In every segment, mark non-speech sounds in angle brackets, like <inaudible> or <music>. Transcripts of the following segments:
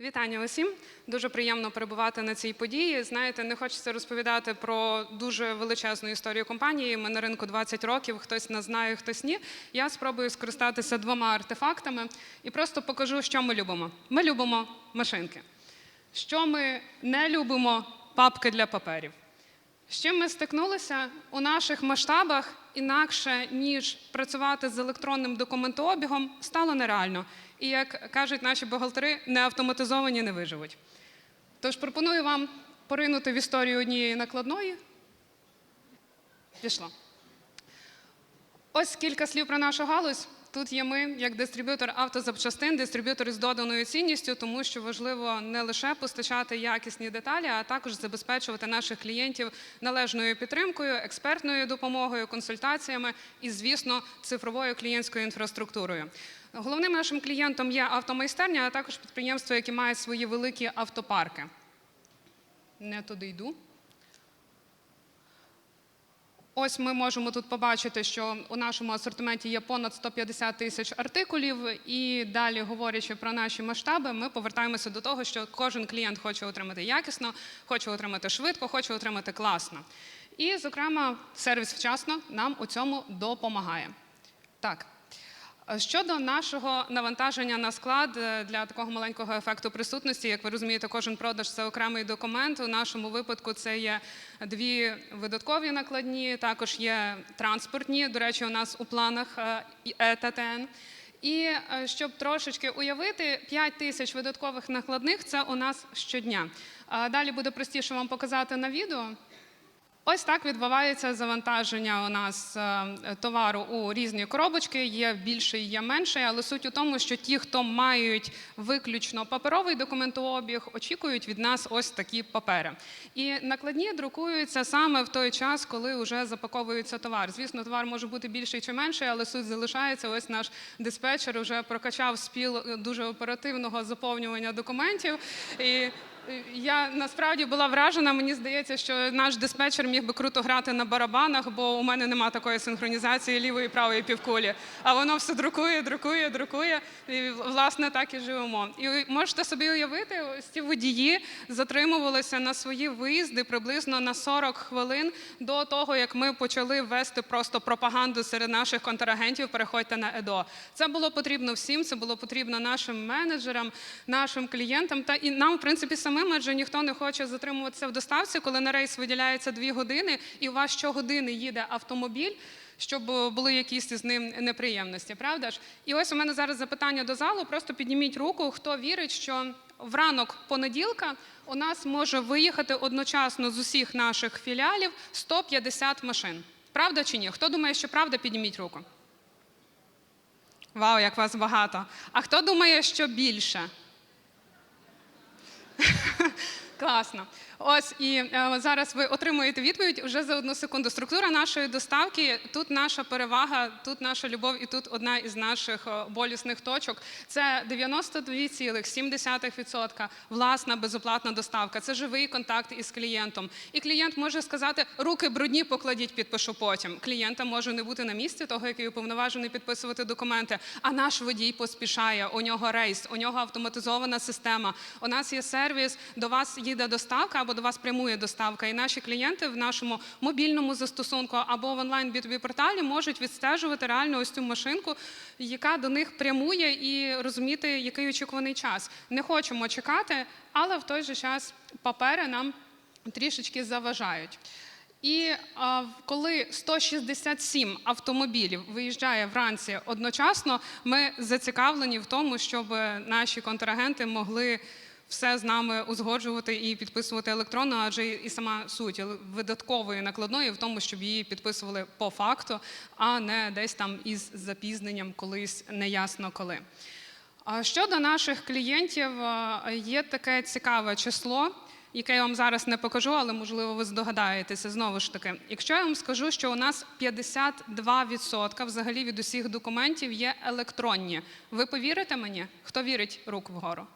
Вітання усім. Дуже приємно перебувати на цій події. Знаєте, не хочеться розповідати про дуже величезну історію компанії. Ми на ринку 20 років. Хтось нас знає, хтось ні. Я спробую скористатися двома артефактами і просто покажу, що ми любимо. Ми любимо машинки. Що ми не любимо папки для паперів. З чим ми стикнулися у наших масштабах інакше ніж працювати з електронним документообігом, стало нереально. І як кажуть наші бухгалтери, не автоматизовані не виживуть. Тож пропоную вам поринути в історію однієї накладної. Пішло. Ось кілька слів про нашу галузь. Тут є ми, як дистриб'ютор автозапчастин, дистриб'ютор із доданою цінністю, тому що важливо не лише постачати якісні деталі, а також забезпечувати наших клієнтів належною підтримкою, експертною допомогою, консультаціями і, звісно, цифровою клієнтською інфраструктурою. Головним нашим клієнтом є автомайстерня, а також підприємства, які мають свої великі автопарки. Не туди йду. Ось ми можемо тут побачити, що у нашому асортименті є понад 150 тисяч артикулів. І далі, говорячи про наші масштаби, ми повертаємося до того, що кожен клієнт хоче отримати якісно, хоче отримати швидко, хоче отримати класно. І, зокрема, сервіс вчасно нам у цьому допомагає. Так. Щодо нашого навантаження на склад е, для такого маленького ефекту присутності, як ви розумієте, кожен продаж це окремий документ. У нашому випадку це є дві видаткові накладні, також є транспортні. До речі, у нас у планах е, ЕТТН. І е, щоб трошечки уявити, 5 тисяч видаткових накладних це у нас щодня. Далі буде простіше вам показати на відео. Ось так відбувається завантаження у нас е, товару у різні коробочки. Є більший, є менший, але суть у тому, що ті, хто мають виключно паперовий документообіг, очікують від нас ось такі папери. І накладні друкуються саме в той час, коли вже запаковується товар. Звісно, товар може бути більший чи менший, але суть залишається. Ось наш диспетчер вже прокачав спіл дуже оперативного заповнювання документів. І я насправді була вражена. Мені здається, що наш диспетчер міг би круто грати на барабанах, бо у мене немає такої синхронізації лівої і правої півкулі. А воно все друкує, друкує, друкує. І власне так і живемо. І можете собі уявити, ось ці водії затримувалися на свої виїзди приблизно на 40 хвилин до того, як ми почали вести просто пропаганду серед наших контрагентів. Переходьте на ЕДО. Це було потрібно всім. Це було потрібно нашим менеджерам, нашим клієнтам та і нам, в принципі, самим самим, адже ніхто не хоче затримуватися в доставці, коли на рейс виділяється дві години, і у вас щогодини їде автомобіль. Щоб були якісь з ним неприємності, правда ж? І ось у мене зараз запитання до залу. Просто підніміть руку, хто вірить, що в ранок понеділка у нас може виїхати одночасно з усіх наших філіалів 150 машин. Правда чи ні? Хто думає, що правда, підніміть руку. Вау, як вас багато. А хто думає, що більше? Класно. Ось і е, зараз ви отримуєте відповідь вже за одну секунду. Структура нашої доставки тут наша перевага, тут наша любов, і тут одна із наших е, болісних точок. Це 92,7% власна безоплатна доставка. Це живий контакт із клієнтом. І клієнт може сказати, руки брудні покладіть, підпишу потім. Клієнта може не бути на місці, того, який уповноважений підписувати документи. А наш водій поспішає. У нього рейс, у нього автоматизована система. У нас є сервіс, до вас їде доставка або до вас прямує доставка. І наші клієнти в нашому мобільному застосунку або в онлайн b 2 порталі можуть відстежувати реально ось цю машинку, яка до них прямує, і розуміти, який очікуваний час. Не хочемо чекати, але в той же час папери нам трішечки заважають. І а, коли 167 автомобілів виїжджає вранці одночасно, ми зацікавлені в тому, щоб наші контрагенти могли все з нами узгоджувати і підписувати електронно, адже і сама суть видаткової накладної в тому, щоб її підписували по факту, а не десь там із запізненням колись неясно коли. Щодо наших клієнтів, є таке цікаве число. Яке я вам зараз не покажу, але можливо ви здогадаєтеся знову ж таки. Якщо я вам скажу, що у нас 52% взагалі від усіх документів є електронні, ви повірите мені? Хто вірить рук вгору?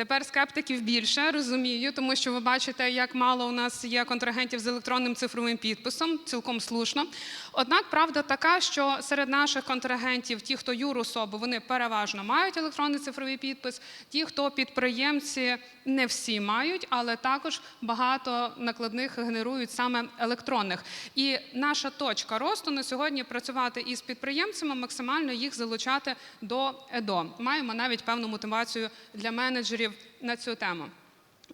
Тепер скептиків більше розумію, тому що ви бачите, як мало у нас є контрагентів з електронним цифровим підписом, цілком слушно. Однак правда така, що серед наших контрагентів, ті, хто юрособи, вони переважно мають електронний цифровий підпис. Ті, хто підприємці, не всі мають, але також багато накладних генерують саме електронних. І наша точка росту на сьогодні працювати із підприємцями, максимально їх залучати до ЕДО. Маємо навіть певну мотивацію для менеджерів на цю тему.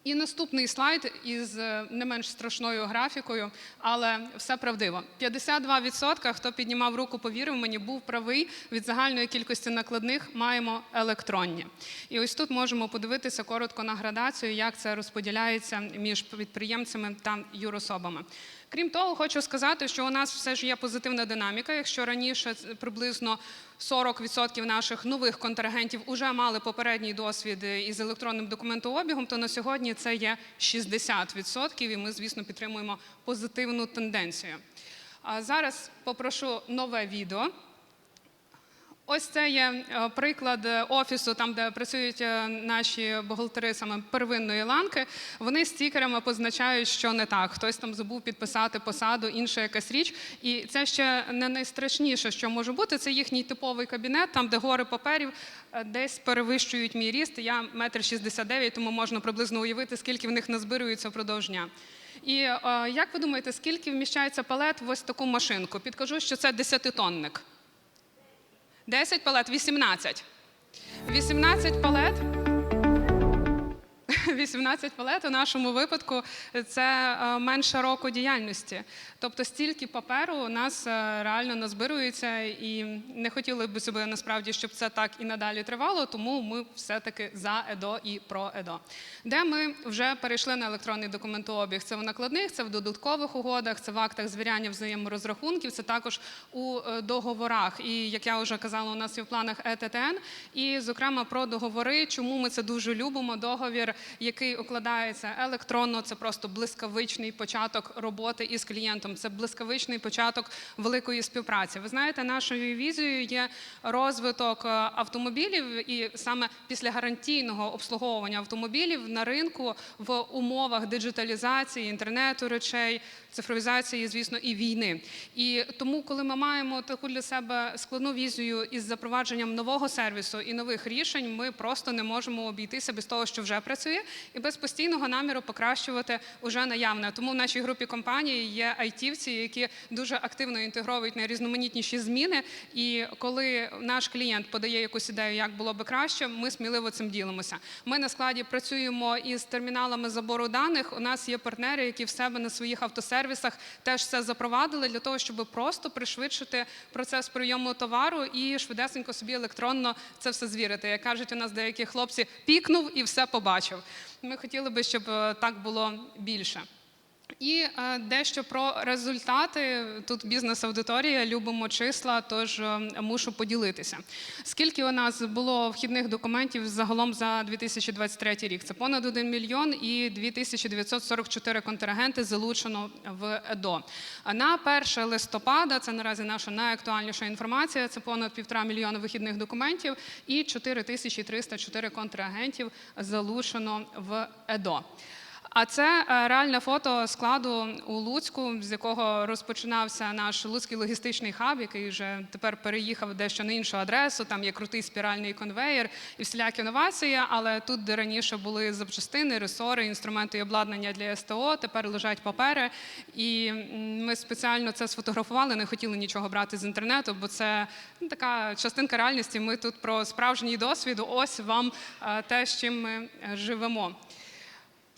І наступний слайд із е, не менш страшною графікою, але все правдиво. 52%, хто піднімав руку, повірив мені, був правий від загальної кількості накладних маємо електронні. І ось тут можемо подивитися коротко на градацію, як це розподіляється між підприємцями та юрособами. Крім того, хочу сказати, що у нас все ж є позитивна динаміка. Якщо раніше приблизно 40% наших нових контрагентів вже мали попередній досвід із електронним документообігом, то на сьогодні це є 60%, і ми, звісно, підтримуємо позитивну тенденцію. А зараз попрошу нове відео. Ось це є е, приклад е, офісу, там де працюють е, наші бухгалтери саме первинної ланки. Вони стікерами позначають, що не так. Хтось там забув підписати посаду, інша якась річ. І це ще не найстрашніше, що може бути. Це їхній типовий кабінет, там де гори паперів десь перевищують мій ріст. Я метр шістдесят дев'ять, тому можна приблизно уявити, скільки в них назбирується впродовж дня. І як ви думаєте, скільки вміщається палет в ось таку машинку? Підкажу, що це десятитонник. 10 палет, 18. 18 палет. 18 палет у нашому випадку це е, менше року діяльності. Тобто стільки паперу у нас е, реально назбирується, і не хотіли б собі насправді, щоб це так і надалі тривало, тому ми все-таки за ЕДО і про ЕДО. Де ми вже перейшли на електронний документообіг. Це в накладних, це в додаткових угодах, це в актах звіряння взаєморозрахунків, це також у е, договорах. І як я вже казала, у нас є в планах ЕТТН. І, зокрема, про договори, чому ми це дуже любимо. Договір, який укладається електронно, це просто блискавичний початок роботи із клієнтом. Це блискавичний початок великої співпраці. Ви знаєте, нашою візією є розвиток е, автомобілів, і саме після гарантійного обслуговування автомобілів на ринку в умовах диджиталізації, інтернету речей, цифровізації, звісно, і війни. І тому, коли ми маємо таку для себе складну візію із запровадженням нового сервісу і нових рішень, ми просто не можемо обійтися без того, що вже працює, і без постійного наміру покращувати уже наявне. Тому в нашій групі компаній є айтівці, які дуже активно інтегровують найрізноманітніші зміни. І коли наш клієнт подає якусь ідею, як було би краще, ми сміливо цим ділимося. Ми на складі працюємо із терміналами забору даних. У нас є партнери, які в себе на своїх автосервісах теж це запровадили для того, щоб просто пришвидшити процес прийому товару і швидесенько собі електронно це все звірити. Як кажуть, у нас деякі хлопці пікнув і все побачив. Ми хотіли би, щоб е, так було більше. І е, дещо про результати. Тут бізнес-аудиторія, любимо числа, тож е, мушу поділитися. Скільки у нас було вхідних документів загалом за 2023 рік? Це понад 1 мільйон і 2944 контрагенти залучено в ЕДО. На 1 листопада, це наразі наша найактуальніша інформація, це понад півтора мільйона вихідних документів і 4304 контрагентів залучено в ЕДО. А це е, реальне фото складу у Луцьку, з якого розпочинався наш Луцький логістичний хаб, який вже тепер переїхав дещо на іншу адресу. Там є крутий спіральний конвеєр і всілякі інновації. Але тут, де раніше були запчастини, ресори, інструменти і обладнання для СТО, тепер лежать папери. І ми спеціально це сфотографували, не хотіли нічого брати з інтернету, бо це ну, така частинка реальності. Ми тут про справжній досвід. Ось вам е, те, з чим ми е, живемо.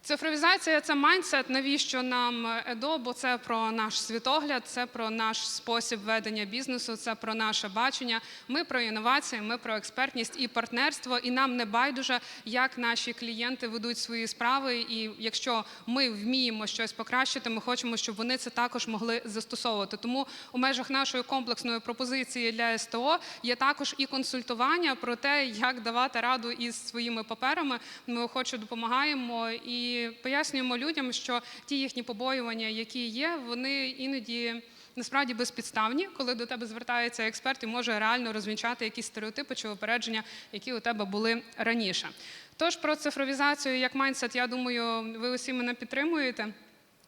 Цифровізація це майндсет. Навіщо нам ЕДО? Бо це про наш світогляд, це про наш спосіб ведення бізнесу, це про наше бачення. Ми про інновації, ми про експертність і партнерство. І нам не байдуже, як наші клієнти ведуть свої справи. І якщо ми вміємо щось покращити, ми хочемо, щоб вони це також могли застосовувати. Тому у межах нашої комплексної пропозиції для СТО є також і консультування про те, як давати раду із своїми паперами. Ми охоче допомагаємо і пояснюємо людям, що ті їхні побоювання, які є, вони іноді. Насправді безпідставні, коли до тебе звертається експерт і може реально розвінчати якісь стереотипи чи упередження, які у тебе були раніше. Тож про цифровізацію як майндсет, я думаю, ви усі мене підтримуєте.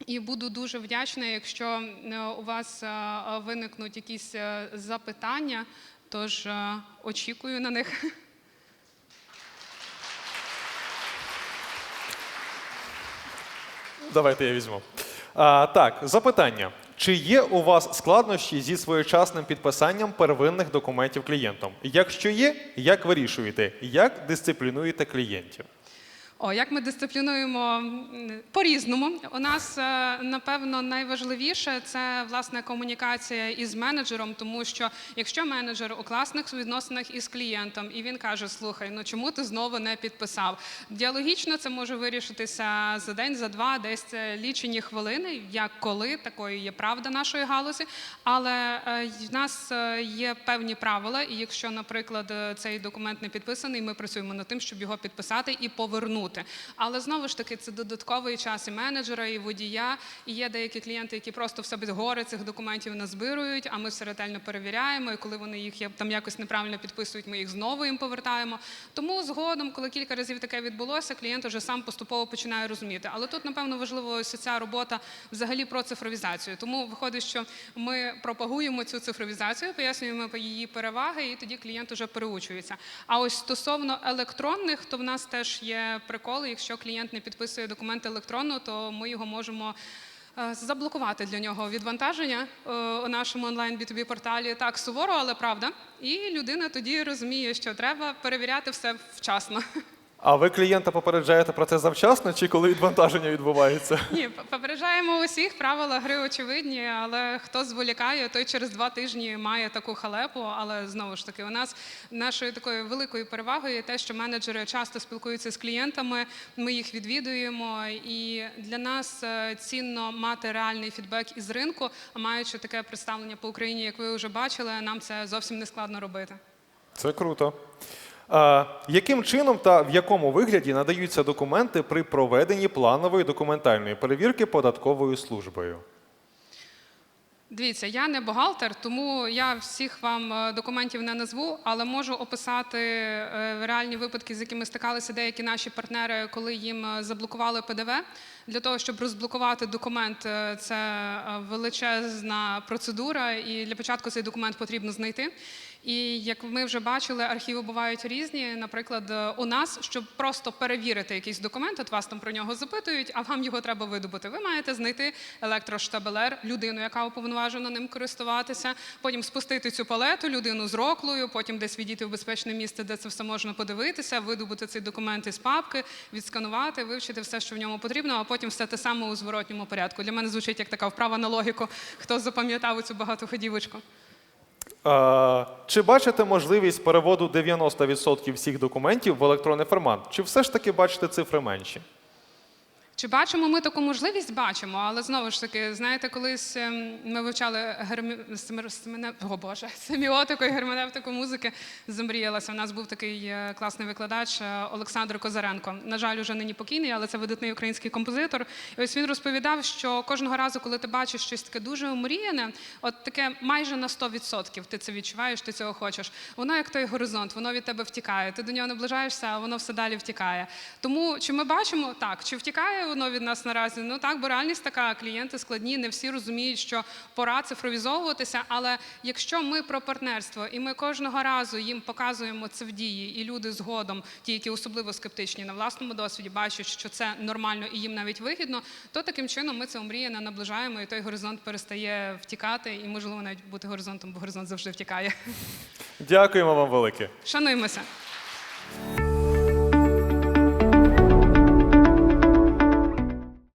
І буду дуже вдячна, якщо е, у вас е, виникнуть якісь е, запитання. Тож очікую на них. <laughs> Давайте я візьму. А, так, запитання. Чи є у вас складнощі зі своєчасним підписанням первинних документів клієнтом? Якщо є, як вирішуєте? Як дисциплінуєте клієнтів? О, як ми дисциплінуємо по-різному. У нас е, напевно найважливіше це власне комунікація із менеджером, тому що якщо менеджер у класних відносинах із клієнтом і він каже: Слухай, ну чому ти знову не підписав? Діалогічно це може вирішитися за день, за два, десь це лічені хвилини, як коли такою є правда нашої галузі. Але е, в нас е, є певні правила, і якщо, наприклад, е, цей документ не підписаний, ми працюємо над тим, щоб його підписати і повернути. Але знову ж таки, це додатковий час і менеджера, і водія. І є деякі клієнти, які просто в себе згори цих документів назбирують, а ми все ретельно перевіряємо. І коли вони їх там якось неправильно підписують, ми їх знову їм повертаємо. Тому згодом, коли кілька разів таке відбулося, клієнт вже сам поступово починає розуміти. Але тут, напевно, важливо ось ця робота взагалі про цифровізацію. Тому виходить, що ми пропагуємо цю цифровізацію, пояснюємо її переваги, і тоді клієнт уже переучується. А ось стосовно електронних, то в нас теж є приколи. Якщо клієнт не підписує документ електронно, то ми його можемо. е, Заблокувати для нього відвантаження е, у нашому онлайн B2B порталі так суворо, але правда. І людина тоді розуміє, що треба перевіряти все вчасно. <laughs> А ви клієнта попереджаєте про це завчасно чи коли відвантаження відбувається? Ні, попереджаємо усіх, правила гри очевидні, але хто зволікає, той через два тижні має таку халепу. Але знову ж таки, у нас нашою такою великою перевагою є те, що менеджери часто спілкуються з клієнтами, ми їх відвідуємо, і для нас е, цінно мати реальний фідбек із ринку. А маючи таке представлення по Україні, як ви вже бачили, нам це зовсім не складно робити. Це круто. Яким чином та в якому вигляді надаються документи при проведенні планової документальної перевірки податковою службою? Дивіться, я не бухгалтер, тому я всіх вам е, документів не назву, але можу описати е, реальні випадки, з якими стикалися деякі наші партнери, коли їм е, заблокували ПДВ. Для того, щоб розблокувати документ, це величезна процедура, і для початку цей документ потрібно знайти. І як ми вже бачили, архіви бувають різні. Наприклад, е, у нас, щоб просто перевірити якийсь документ, от вас там про нього запитують, а вам його треба видобути. Ви маєте знайти електроштабелер, людину, яка уповноважена ним користуватися, потім спустити цю палету, людину з роклою, потім десь відійти в безпечне місце, де це все можна подивитися, видобути цей документ із папки, відсканувати, вивчити все, що в ньому потрібно, а потім все те саме у зворотньому порядку. Для мене звучить як така вправа на логіку, хто запам'ятав цю багатоходівочку. Чи бачите можливість переводу 90% всіх документів в електронний формат? Чи все ж таки бачите цифри менші? Чи бачимо ми таку можливість? Бачимо, але знову ж таки, знаєте, колись ем, ми вивчали гермі... семене- О, Боже, <laughs> семіотику і герменевтику музики. Замріялася. У нас був такий е, класний викладач е, Олександр Козаренко. На жаль, уже нині покійний, але це видатний український композитор. І ось він розповідав, що кожного разу, коли ти бачиш щось таке дуже омріяне, от таке майже на 100% ти це відчуваєш, ти цього хочеш. Воно як той горизонт, воно від тебе втікає. Ти до нього наближаєшся, а воно все далі втікає. Тому чи ми бачимо так, чи втікає воно від нас наразі? Ну так, бо реальність така, клієнти складні, не всі розуміють, що пора цифровізовуватися. Але якщо ми про партнерство і ми кожного разу їм показуємо це в дії, і люди згодом, ті, які особливо скептичні на власному досвіді, бачать, що це нормально і їм навіть вигідно, то таким чином ми це омріяно наближаємо, і той горизонт перестає втікати, і можливо навіть бути горизонтом, бо горизонт завжди втікає. Дякуємо вам велике. Шануємося.